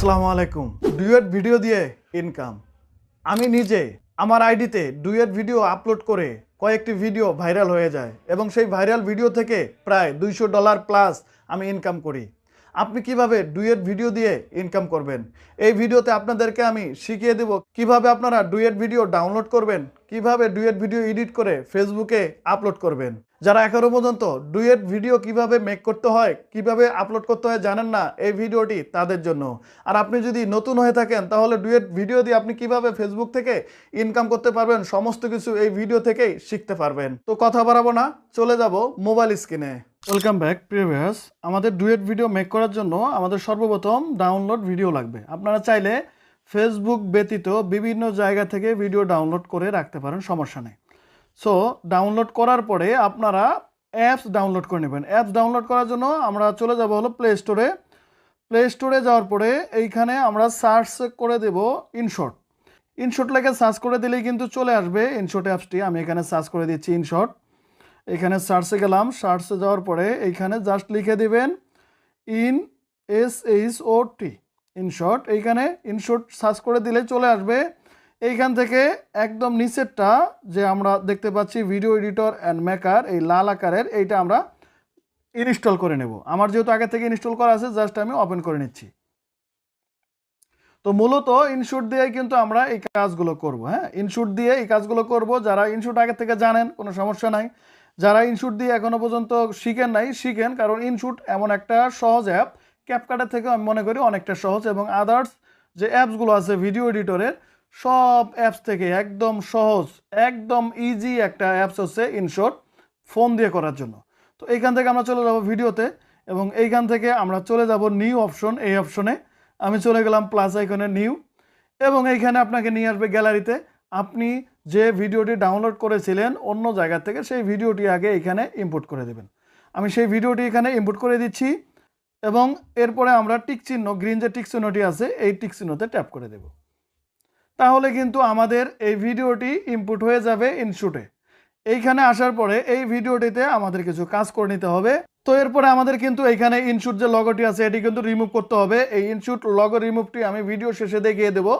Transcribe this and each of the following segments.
আসসালামু আলাইকুম। Duet video দিয়ে ইনকাম আমি নিজে আমার আইডিতে ডুয়েট ভিডিও আপলোড করে কয়েকটি ভিডিও ভাইরাল হয়ে যায় এবং সেই ভাইরাল ভিডিও থেকে প্রায় দুইশো ডলার প্লাস আমি ইনকাম করি। আপনি কীভাবে ডুয়েট ভিডিও দিয়ে ইনকাম করবেন? এই ভিডিওতে আপনাদেরকে আমি শিখিয়ে দেব কীভাবে আপনারা ডুয়েট ভিডিও ডাউনলোড করবেন, কীভাবে ডুয়েট ভিডিও এডিট করে ফেসবুকে আপলোড করবেন। যারা এখনও পর্যন্ত ডুয়েট ভিডিও কীভাবে মেক করতে হয়, কীভাবে আপলোড করতে হয় জানেন না, এই ভিডিওটি তাদের জন্য। আর আপনি যদি নতুন হয়ে থাকেন, তাহলে ডুয়েট ভিডিও দিয়ে আপনি কীভাবে ফেসবুক থেকে ইনকাম করতে পারবেন, সমস্ত কিছু এই ভিডিও থেকেই শিখতে পারবেন। তো কথা বাড়াবো না, চলে যাব মোবাইল স্ক্রিনে ওয়েলকাম ব্যাক প্রিভিয়াস আমাদের ডুয়েট ভিডিও মেক করার জন্য আমাদের সর্বপ্রথম ডাউনলোড ভিডিও লাগবে। আপনারা চাইলে ফেসবুক ব্যতীত বিভিন্ন জায়গা থেকে ভিডিও ডাউনলোড করে রাখতে পারেন, সমস্যা নেই। সো ডাউনলোড করার পরে আপনারা অ্যাপস ডাউনলোড করে নেবেন। অ্যাপস ডাউনলোড করার জন্য আমরা চলে যাব হলো প্লে স্টোরে প্লে স্টোরে যাওয়ার পরে এইখানে আমরা সার্চ করে দেব ইনশর্ট ইনশট লেগে সার্চ করে দিলেই কিন্তু চলে আসবে। ইনশর্ট অ্যাপসটি আমি এখানে সার্চ করে দিচ্ছি ইনশট এখানে সার্চে গেলাম, সার্চে যাওয়ার পরে এইখানে জাস্ট লিখে দিবেন I N S H O T InShot এইখানে ইনশট সার্চ করে দিলে চলে আসবে। এইখান থেকে একদম নিচেরটা যে আমরা দেখতে পাচ্ছি ভিডিও এডিটর অ্যান্ড মেকার এই লাল আকারের, এইটা আমরা ইনস্টল করে নেব। আমার যেহেতু আগে থেকে ইনস্টল করা আছে জাস্ট আমি ওপেন করে নিচ্ছি। তো মূলত ইনশুট দিয়ে কিন্তু আমরা এই কাজগুলো করব হ্যাঁ? ইনশুট দিয়ে এই কাজগুলো করব। যারা ইনশুট আগে থেকে জানেন, কোনো সমস্যা নাই। যারা ইনশুট দিয়ে এখনও পর্যন্ত শিখেন নাই, শিখেন, কারণ ইনশুট এমন একটা সহজ অ্যাপ ক্যাপকাটের থেকে আমি মনে করি অনেকটা সহজ এবং আদার্স যে অ্যাপসগুলো আছে ভিডিও এডিটরের সব অ্যাপস থেকে একদম সহজ, একদম ইজি একটা অ্যাপস হচ্ছে ইনশট ফোন দিয়ে করার জন্য। তো এইখান থেকে আমরা চলে যাব ভিডিওতে এবং এইখান থেকে আমরা চলে যাব নিউ অপশন এই অপশনে আমি চলে গেলাম প্লাস আইকনে নিউ এবং এইখানে আপনাকে নিয়ে আসবে গ্যালারিতে আপনি যে ভিডিওটি ডাউনলোড করেছিলেন অন্য জায়গা থেকে সেই ভিডিওটি আগে এখানে ইম্পোর্ট করে দেবেন। আমি সেই ভিডিওটি এখানে ইম্পোর্ট করে দিচ্ছি এবং এরপরে আমরা টিক চিহ্ন গ্রিন যে টিক চিহ্নটি আছে, এই টিক চিহ্নতে ট্যাপ করে দেব। তাহলে কিন্তু আমাদের এই ভিডিওটি ইনপুট হয়ে যাবে ইনশুটে এইখানে আসার পরে এই ভিডিওটিতে আমাদের কিছু কাজ করে নিতে হবে। তো এরপরে আমাদের কিন্তু এইখানে ইনশুট যে লগোটি আছে, এটি কিন্তু রিমুভ করতে হবে। এই ইনশুট লগো রিমুভটি আমি ভিডিও শেষে দেখিয়ে দেবো।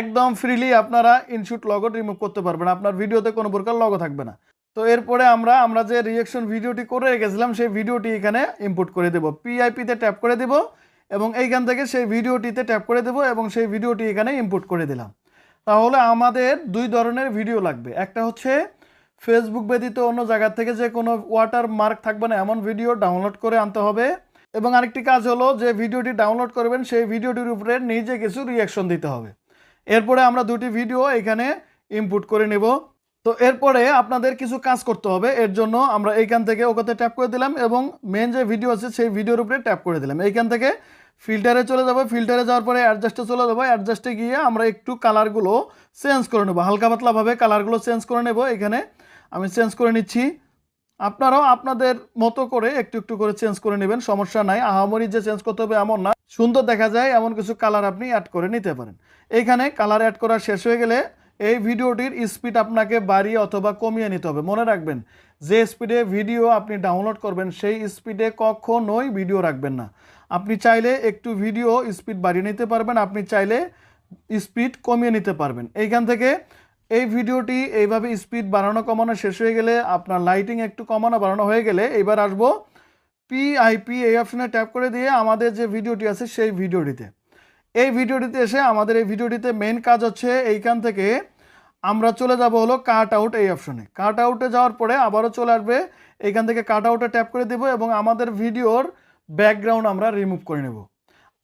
একদম ফ্রিলি আপনারা ইনশুট লগো রিমুভ করতে পারবেন। আপনার ভিডিওতে কোনো প্রকার লগো থাকবে না। তো এরপরে আমরা আমরা যে রিয়েকশন ভিডিওটি করে রেখেছিলাম, সেই ভিডিওটি এখানে ইম্পোর্ট করে দেবো। পিআইপিতে ট্যাপ করে দেব এবং এইখান থেকে সেই ভিডিওটিতে ট্যাপ করে দেব এবং সেই ভিডিওটি এখানে ইম্পোর্ট করে দিলাম। তাহলে আমাদের দুই ধরনের ভিডিও লাগবে। একটা হচ্ছে ফেসবুক ব্যতীত অন্য জায়গা থেকে যে কোনো ওয়াটার মার্ক থাকবে না, এমন ভিডিও ডাউনলোড করে আনতে হবে। এবং আরেকটি কাজ হলো, যে ভিডিওটি ডাউনলোড করবেন, সেই ভিডিওটির উপরে নিজে কিছু রিয়াকশন দিতে হবে। এরপরে আমরা দুটি ভিডিও এখানে ইনপুট করে নেব। তো এরপরে আপনাদের কিছু কাজ করতে হবে। এর জন্য আমরা এইখান থেকে ওকে ট্যাপ করে দিলাম এবং মেন যে ভিডিও আছে, সেই ভিডিওর উপরে ট্যাপ করে দিলাম। এইখান থেকে ফিল্টারে চলে যাব। ফিল্টারে যাওয়ার পরে অ্যাডজাস্টে চলে যাব। অ্যাডজাস্টে গিয়ে আমরা একটু কালারগুলো চেঞ্জ করে নেব। হালকা পাতলাভাবে কালারগুলো চেঞ্জ করে নেব। এখানে আমি চেঞ্জ করে নিচ্ছি। আপনারাও আপনাদের মতো করে একটু একটু করে চেঞ্জ করে নেবেন, সমস্যা নাই। আহামরি যে চেঞ্জ করতে হবে এমন না। সুন্দর দেখা যায়, এমন কিছু কালার আপনি অ্যাড করে নিতে পারেন। এইখানে কালার অ্যাড করা শেষ হয়ে গেলে এই ভিডিওটির স্পিড আপনাকে বাড়িয়ে অথবা কমিয়ে নিতে হবে। মনে রাখবেন, যে স্পিডে ভিডিও আপনি ডাউনলোড করবেন, সেই স্পিডে কখনোই ভিডিও রাখবেন না। আপনি চাইলে একটু ভিডিও স্পিড বাড়িয়ে নিতে পারবেন, আপনি চাইলে স্পিড কমিয়ে নিতে পারবেন। এইখান থেকে এই ভিডিওটি এইভাবে স্পিড বাড়ানো কমানো শেষ হয়ে গেলে আপনার লাইটিং একটু কমানো বাড়ানো হয়ে গেলে এবার আসব পিআইপি এই অপশনে ট্যাপ করে দিয়ে আমাদের যে ভিডিওটি আছে সেই ভিডিওটিতে। এই ভিডিওটিতে এসে আমাদের এই ভিডিওটিতে মেন কাজ হচ্ছে এইখান থেকে আমরা চলে যাব হলো কাট আউট এই অপশনে কাট আউটে যাওয়ার পরে আবারও চলে আসবে, এইখান থেকে কাট আউটে ট্যাপ করে দেব এবং আমাদের ভিডিওর ব্যাকগ্রাউন্ড আমরা রিমুভ করে নেব।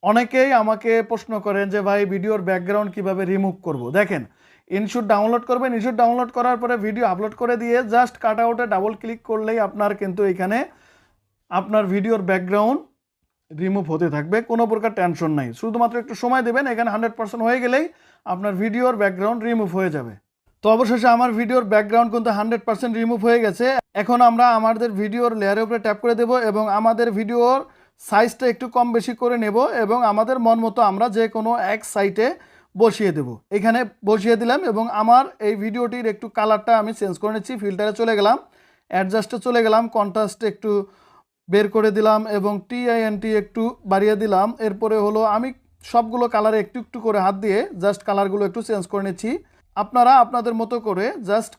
অনেকেই আমাকে প্রশ্ন করেন যে ভাই, ভিডিওর ব্যাকগ্রাউন্ড কীভাবে রিমুভ করব? দেখেন ইনশুট ডাউনলোড করবেন। ইনশুট ডাউনলোড করার পরে ভিডিও আপলোড করে দিয়ে জাস্ট কাট আউটে ডাবল ক্লিক করলেই আপনার কিন্তু এখানে আপনার ভিডিওর ব্যাকগ্রাউন্ড রিমুভ হতে থাকবে। কোনো প্রকার টেনশন নাই। শুধুমাত্র একটু সময় দেবেন, এখানে হান্ড্রেড পার্সেন্ট হয়ে গেলেই আপনার ভিডিওর ব্যাকগ্রাউন্ড রিমুভ হয়ে যাবে। তো অবশেষে আমার ভিডিওর ব্যাকগ্রাউন্ড কিন্তু হান্ড্রেড পার্সেন্ট রিমুভ হয়ে গেছে। এখন আমরা আমাদের ভিডিওর লেয়ারের উপরে ট্যাপ করে দেব এবং আমাদের ভিডিওর সাইজটা একটু কম বেশি করে নেব এবং আমাদের মন মতো আমরা যে কোনো এক সাইটে বসিয়ে দেব। এখানে বসিয়ে দিলাম এবং আমার এই ভিডিওটির একটু কালারটা আমি চেঞ্জ করে নিচ্ছি, ফিল্টারে চলে গেলাম, অ্যাডজাস্টে চলে গেলাম, কন্ট্রাস্টে একটু বের করে দিলাম এবং টিআইএনটি একটু বাড়িয়ে দিলাম। এরপরে হলো আমি সবগুলো কালারে একটু একটু করে হাত দিয়ে জাস্ট কালারগুলো একটু চেঞ্জ করে নিচ্ছি। আপনারা আপনাদের মতো করে জাস্ট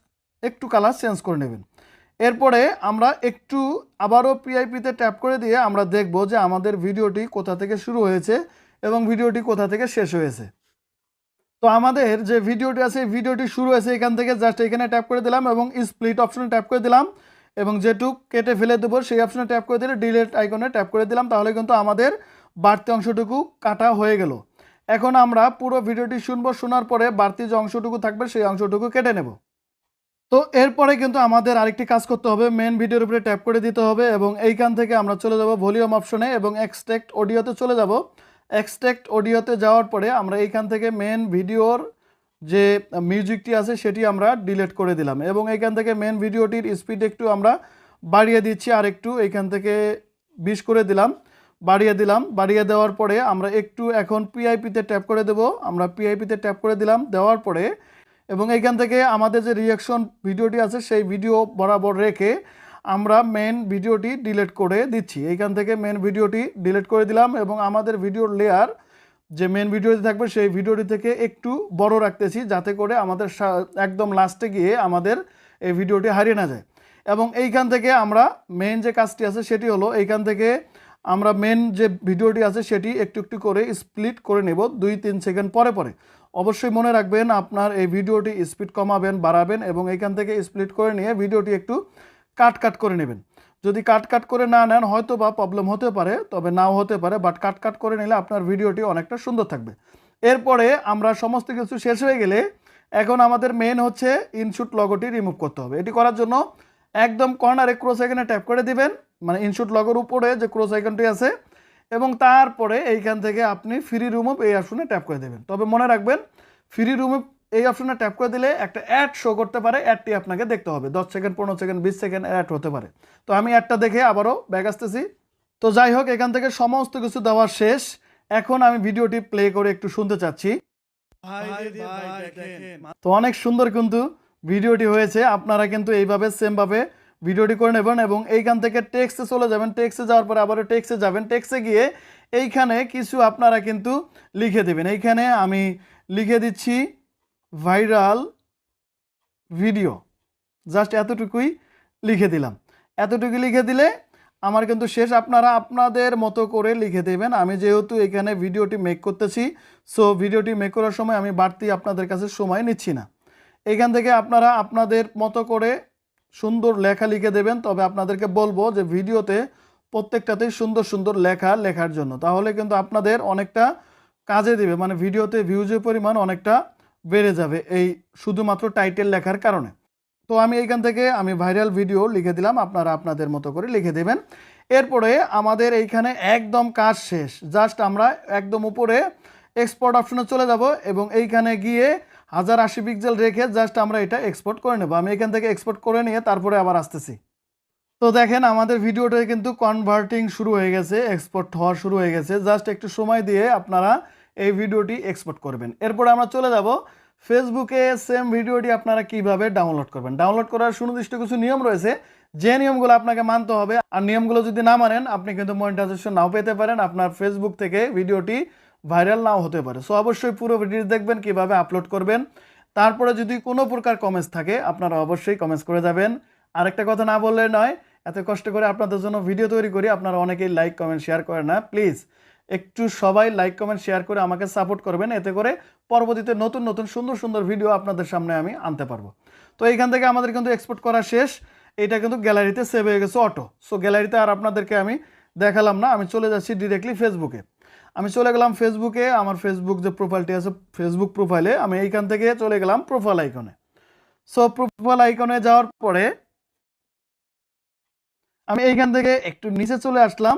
একটু কালার চেঞ্জ করে নেবেন। এরপরে আমরা একটু আবারও পিআইপিতে ট্যাপ করে দিয়ে আমরা দেখব যে আমাদের ভিডিওটি কোথা থেকে শুরু হয়েছে এবং ভিডিওটি কোথা থেকে শেষ হয়েছে। তো আমাদের যে ভিডিওটি আছে ভিডিওটি শুরু হয়েছে এখান থেকে। জাস্ট এখানে ট্যাপ করে দিলাম এবং স্প্লিট অপশনে ট্যাপ করে দিলাম। এবং যেটুক কেটে ফেলে দেবো, সেই অপশনে ট্যাপ করে দিলে ডিলেট আইকনে ট্যাপ করে দিলাম। তাহলে কিন্তু আমাদের বাড়তি অংশটুকু কাটা হয়ে গেল। এখন আমরা পুরো ভিডিওটি শুনব, শোনার পরে বাড়তি যে অংশটুকু থাকবে, সেই অংশটুকু কেটে নেব। তো এরপরে কিন্তু আমাদের আরেকটি কাজ করতে হবে। মেন ভিডিওর উপরে ট্যাপ করে দিতে হবে এবং এইখান থেকে আমরা চলে যাব ভলিউম অপশনে এবং এক্সট্রাক্ট অডিওতে চলে যাব। এক্সট্রাক্ট অডিওতে যাওয়ার পরে আমরা এইখান থেকে মেন ভিডিওর যে মিউজিকটি আছে সেটি আমরা ডিলিট করে দিলাম এবং এইখান থেকে মেন ভিডিওটির স্পিড একটু আমরা বাড়িয়ে দিচ্ছি, আর একটু এইখান থেকে বিশ করে দিলাম, বাড়িয়ে দিলাম, বাড়িয়ে দেওয়ার পরে আমরা একটু এখন পিআইপিতে ট্যাপ করে দেব, আমরা পিআইপিতে ট্যাপ করে দিলাম, দেওয়ার পরে এবং এইখান থেকে আমাদের যে রিয়াকশন ভিডিওটি আছে সেই ভিডিও বরাবর রেখে আমরা মেন ভিডিওটি ডিলিট করে দিচ্ছি। এইখান থেকে মেন ভিডিওটি ডিলিট করে দিলাম এবং আমাদের ভিডিওর লেয়ার যে মেন ভিডিওটি থাকবে, সেই ভিডিওটি থেকে একটু বড় রাখতেছি যাতে করে আমাদের একদম লাস্টে গিয়ে আমাদের এই ভিডিওটি হারিয়ে না যায়। এবং এইখান থেকে আমরা মেন যে কাজটি আছে, সেটি হলো এইখান থেকে আমরা মেন যে ভিডিওটি আছে, সেটি একটু একটু করে স্প্লিট করে নেব দুই তিন সেকেন্ড পরে পরে। অবশ্যই মনে রাখবেন, আপনার এই ভিডিওটি স্পিড কমাবেন, বাড়াবেন এবং এইখান থেকে স্প্লিট করে নিয়ে ভিডিওটি একটু কাট কাট করে নেবেন। যদি কাট কাট করে না নেন হয়তো বা প্রবলেম হতে পারে, তবে নাও হতে পারে বাট কাট কাট করে নিলে আপনার ভিডিওটি অনেকটা সুন্দর থাকবে। এরপরে আমরা সমস্ত কিছু শেষ হয়ে গেলে এখন আমাদের মেন হচ্ছে ইনশুট লগোটি রিমুভ করতে হবে। এটি করার জন্য একদম কর্নারে ক্রোস আইকনে ট্যাপ করে দিবেন মানে ইনশুট লগোর উপরে যে ক্রোস আইকনটি আছে, এবং তারপরে এইখান থেকে আপনি ফ্রি রিমুভ এই আসনে ট্যাপ করে দেবেন। তবে মনে রাখবেন ফ্রি রিমুভ এই অপশনে ট্যাপ করে দিলে একটা অ্যাড শো করতে পারে অ্যাডটি আপনাকে দেখতে হবে। দশ সেকেন্ড পনেরো সেকেন্ড বিশ সেকেন্ড অ্যাড হতে পারে। তো আমি অ্যাডটা দেখে আবারও ব্যাগ আসতেছি। তো যাই হোক এখান থেকে সমস্ত কিছু দেওয়া শেষ। এখন আমি ভিডিওটি প্লে করে একটু শুনতে চাচ্ছি। তো অনেক সুন্দর কিন্তু ভিডিওটি হয়েছে। আপনারা কিন্তু এইভাবে সেমভাবে ভিডিওটি করে নেবেন এবং এইখান থেকে টেক্সটে চলে যাবেন। টেক্সে যাওয়ার পরে আবারও টেক্সটে যাবেন। টেক্সে গিয়ে এইখানে কিছু আপনারা কিন্তু লিখে দেবেন। এইখানে আমি লিখে দিচ্ছি ভাইরাল ভিডিও। জাস্ট এতটুকুই লিখে দিলাম। এতটুকু লিখে দিলে আমার কিন্তু শেষ। আপনারা আপনাদের মতো করে লিখে দেবেন। আমি যেহেতু এখানে ভিডিওটি মেক করতেছি সো ভিডিওটি মেক করার সময় আমি বাড়তি আপনাদের কাছে সময় নিচ্ছি না। এখান থেকে আপনারা আপনাদের মতো করে সুন্দর লেখা লিখে দেবেন। তবে আপনাদেরকে বলব যে ভিডিওতে প্রত্যেকটাতেই সুন্দর সুন্দর লেখা লেখার জন্য। তাহলে কিন্তু আপনাদের অনেকটা কাজে দেবে। মানে ভিডিওতে ভিউজের পরিমাণ অনেকটা বেড়ে যাবে এই শুধুমাত্র টাইটেল লেখার কারণে। তো আমি এইখান থেকে আমি ভাইরাল ভিডিও লিখে দিলাম, আপনারা আপনাদের মতো করে লিখে দেবেন। এরপরে আমাদের এইখানে একদম কাজ শেষ। জাস্ট আমরা একদম উপরে এক্সপোর্ট অপশনে চলে যাব এবং এইখানে গিয়ে হাজার আশি পিক্সেল রেখে জাস্ট আমরা এটা এক্সপোর্ট করে নেব। আমি এখান থেকে এক্সপোর্ট করে নিয়ে তারপরে আবার আসতেছি। তো দেখেন, আমাদের ভিডিওটা কিন্তু কনভার্টিং শুরু হয়ে গেছে এক্সপোর্ট হওয়া শুরু হয়ে গেছে। জাস্ট একটু সময় দিয়ে আপনারা এই ভিডিওটি এক্সপোর্ট করবেন। এরপর আমরা চলে যাব ফেসবুকে সেম ভিডিওটি আপনারা কীভাবে ডাউনলোড করবেন। ডাউনলোড করার সুনির্দিষ্ট কিছু নিয়ম রয়েছে। যে নিয়মগুলো আপনাকে মানতে হবে আর নিয়মগুলো যদি না মানেন, আপনি কিন্তু মনিটাইজেশন নাও পেতে পারেন। আপনার ফেসবুক থেকে ভিডিওটি ভাইরাল নাও হতে পারে। সো অবশ্যই পুরো ভিডিও দেখবেন, কীভাবে আপলোড করবেন। তারপরে যদি কোনো প্রকার কমেন্টস থাকে, আপনারা অবশ্যই কমেন্টস করে যাবেন। আরেকটা কথা না বললে নয়, এত কষ্ট করে আপনাদের জন্য ভিডিও তৈরি করি, আপনারা অনেকেই লাইক কমেন্ট শেয়ার করেন না। প্লিজ একটু সবাই লাইক কমেন্ট শেয়ার করে আমাকে সাপোর্ট করবেন। এতে করে পরবর্তীতে নতুন নতুন, সুন্দর সুন্দর ভিডিও আপনাদের সামনে আমি আনতে পারব। তো এইখান থেকে আমাদের কিন্তু এক্সপোর্ট করা শেষ। এটা কিন্তু গ্যালারিতে সেভ হয়ে গেছে অটো সো গ্যালারিতে আর আপনাদেরকে আমি দেখালাম না। আমি চলে যাচ্ছি ডিরেক্টলি ফেসবুকে আমি চলে গেলাম ফেসবুকে আমার ফেসবুক যে প্রোফাইলটি আছে ফেসবুক প্রোফাইলে আমি এইখান থেকে চলে গেলাম প্রোফাইল আইকনে সো প্রোফাইল আইকনে যাওয়ার পরে আমি এইখান থেকে একটু নিচে চলে আসলাম।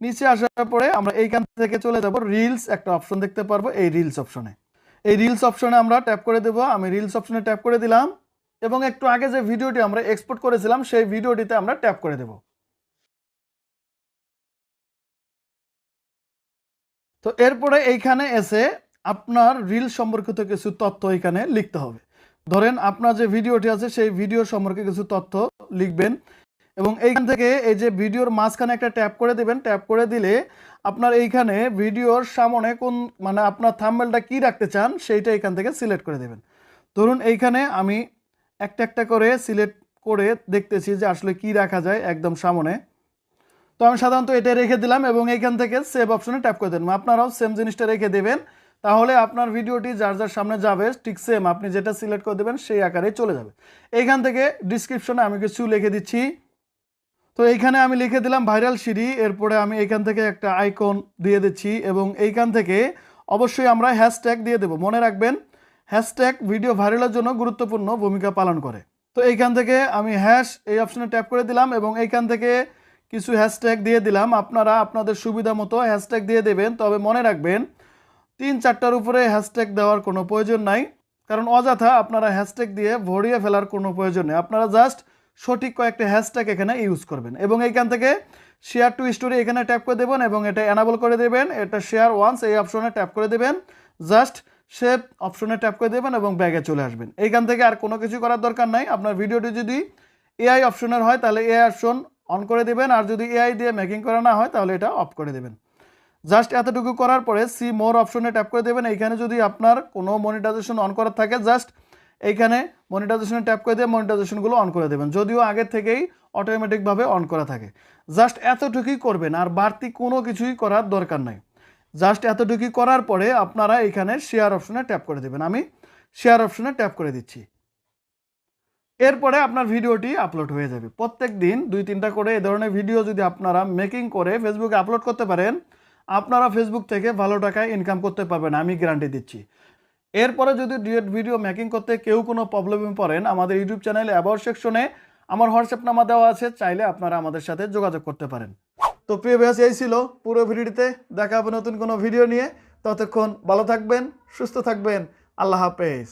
নিচে আসার পরে আমরা এইখান থেকে চলে যাব রিলস একটা অপশন দেখতে পারব, এই রিলস অপশনে এই রিলস অপশনে আমরা ট্যাপ করে দেব, আমি রিলস অপশনে ট্যাপ করে দিলাম এবং একটু আগে যে ভিডিওটি আমরা এক্সপোর্ট করেছিলাম, সেই ভিডিওটিতে আমরা ট্যাপ করে দেব। তো এরপরে এইখানে এসে আপনার রিল সম্পর্কিত কিছু তথ্য এখানে লিখতে হবে। ধরেন আপনার যে ভিডিওটি আছে, সেই ভিডিও সম্পর্কে কিছু তথ্য লিখবেন। এবং এইখান থেকে এই যে ভিডিওর মাঝখানে একটা ট্যাপ করে দিবেন, ট্যাপ করে দিলে আপনার এইখানে ভিডিওর সামনে কোন মানে আপনার থাম্বেলটা কি রাখতে চান সেইটা এখান থেকে সিলেক্ট করে দেবেন। ধরুন এইখানে আমি একটা একটা করে সিলেক্ট করে দেখতেছি যে আসলে কি রাখা যায় একদম সামনে। তো আমি সাধারণত এটা রেখে দিলাম এবং এইখান থেকে সেভ অপশনে ট্যাপ করে দেবেন আপনারাও সেম জিনিসটা রেখে দেবেন, তাহলে আপনার ভিডিওটি যার যার সামনে যাবে, ঠিক সেম আপনি যেটা সিলেক্ট করে দেবেন সেই আকারে চলে যাবে। এইখান থেকে ডিসক্রিপশনে আমি কিছু লিখে দিচ্ছি। তো এইখানে আমি লিখে দিলাম ভাইরাল সিঁড়ি, এরপরে আমি এইখান থেকে একটা আইকন দিয়ে দিচ্ছি এবং এইখান থেকে অবশ্যই আমরা হ্যাশট্যাগ দিয়ে দেবো। মনে রাখবেন, হ্যাশট্যাগ ভিডিও ভাইরালের জন্য গুরুত্বপূর্ণ ভূমিকা পালন করে। তো এইখান থেকে আমি হ্যাশ এই অপশনে ট্যাপ করে দিলাম এবং এইখান থেকে কিছু হ্যাশট্যাগ দিয়ে দিলাম। আপনারা আপনাদের সুবিধা মতো হ্যাশট্যাগ দিয়ে দেবেন, তবে মনে রাখবেন, তিন চারটার উপরে হ্যাশট্যাগ দেওয়ার কোনো প্রয়োজন নাই। কারণ অযথা আপনারা হ্যাশট্যাগ দিয়ে ভরিয়ে ফেলার কোনো প্রয়োজন নেই। আপনারা জাস্ট সঠিক কয়েকটা হ্যাশট্যাগ এখানে ইউজ করবেন। এবং এইখান থেকে শেয়ার টু স্টোরি এখানে ট্যাপ করে দেবেন এবং এটা এনাবল করে দেবেন। এটা শেয়ার ওয়ান্স এই অপশনে ট্যাপ করে দেবেন। জাস্ট সেভ অপশনে ট্যাপ করে দেবেন এবং ব্যাগে চলে আসবেন। এইখান থেকে আর কোনো কিছু করার দরকার নাই। আপনার ভিডিওটি যদি এআই অপশনের হয়, তাহলে এআই অপশন অন করে দেবেন। আর যদি এআই দিয়ে মেকিং করা না হয়, তাহলে এটা অফ করে দেবেন। জাস্ট এতটুকু করার পরে সি মোর অপশনে ট্যাপ করে দেবেন। এইখানে যদি আপনার কোনো মনিটাইজেশন অন করার থাকে জাস্ট এইখানে মনিটাইজেশনে ট্যাপ করে দিয়ে মনিটাইজেশনগুলো অন করে দেবেন। যদিও আগের থেকেই অটোমেটিকভাবে অন করা থাকে। জাস্ট এতটুকুই করবেন, আর বাড়তি কোনো কিছুই করার দরকার নাই। জাস্ট এতটুকুই করার পরে আপনারা এখানে শেয়ার অপশনে ট্যাপ করে দেবেন। আমি শেয়ার অপশনে ট্যাপ করে দিচ্ছি। এরপরে আপনার ভিডিওটি আপলোড হয়ে যাবে। প্রত্যেক দিন দুই তিনটা করে এই ধরনের ভিডিও যদি আপনারা মেকিং করে ফেসবুকে আপলোড করতে পারেন, আপনারা ফেসবুক থেকে ভালো টাকায় ইনকাম করতে পারবেন, আমি গ্যারান্টি দিচ্ছি। এরপরে যদি ডিএড ভিডিও মেকিং করতে কেউ কোনো প্রবলেমে পড়েন, আমাদের ইউটিউব চ্যানেলে অ্যাবাউট সেকশনে আমার হোয়াটসঅ্যাপ নাম্বার দেওয়া আছে, চাইলে আপনারা আমাদের সাথে যোগাযোগ করতে পারেন। তো প্রিয় ভাস এই ছিল পুরো ভিডিওটিতে। দেখা হবে নতুন কোনো ভিডিও নিয়ে। ততক্ষণ ভালো থাকবেন, সুস্থ থাকবেন। আল্লাহ হাফেজ।